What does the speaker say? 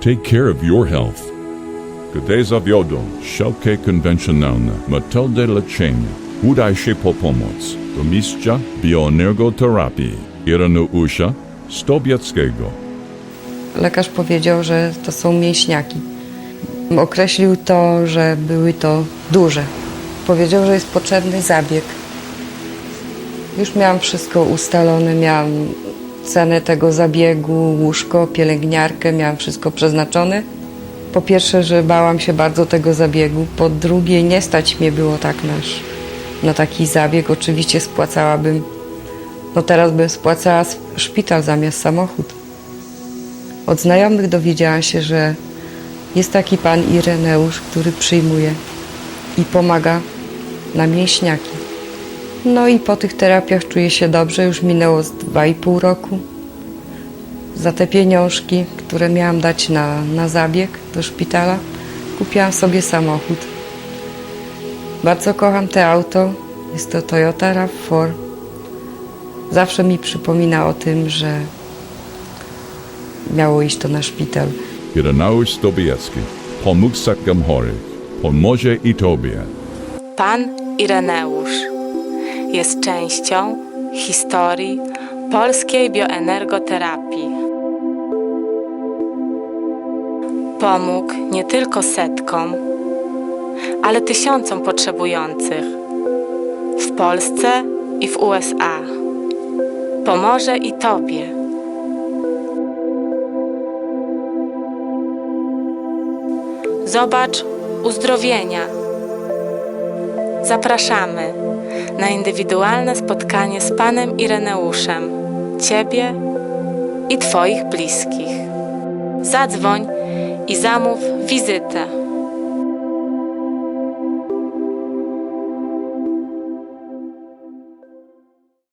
Take care of your health. Gdy zawiodą wszelkie konwencjonalne metody leczenia, udaj się po pomoc do mistrza bioenergoterapii Ireneusza Stobieckiego. Lekarz powiedział, że to są mięśniaki. Określił to, że były to duże. Powiedział, że jest potrzebny zabieg. Już miałam wszystko ustalone, miałam cenę tego zabiegu, łóżko, pielęgniarkę, miałam wszystko przeznaczone. Po pierwsze, że bałam się bardzo tego zabiegu, po drugie, nie stać mnie było tak na, sz- na taki zabieg. Oczywiście spłacałabym, no teraz bym spłacała szpital zamiast samochód. Od znajomych dowiedziałam się, że jest taki pan Ireneusz, który przyjmuje i pomaga na mięśniaki. No i po tych terapiach czuję się dobrze, już minęło z dwa i pół roku. Za te pieniążki, które miałam dać na, na zabieg do szpitala, kupiłam sobie samochód. Bardzo kocham te auto. Jest to Toyota RAV4. Zawsze mi przypomina o tym, że miało iść to na szpital. Ireneusz Stobiecki, pomógł setkam chorych, pomoże i tobie. Pan Ireneusz jest częścią historii polskiej bioenergoterapii. Pomógł nie tylko setkom, ale tysiącom potrzebujących w Polsce i w USA. Pomoże i Tobie. Zobacz uzdrowienia. Zapraszamy na indywidualne spotkanie z Panem Ireneuszem, Ciebie i Twoich bliskich. Zadzwoń i zamów wizytę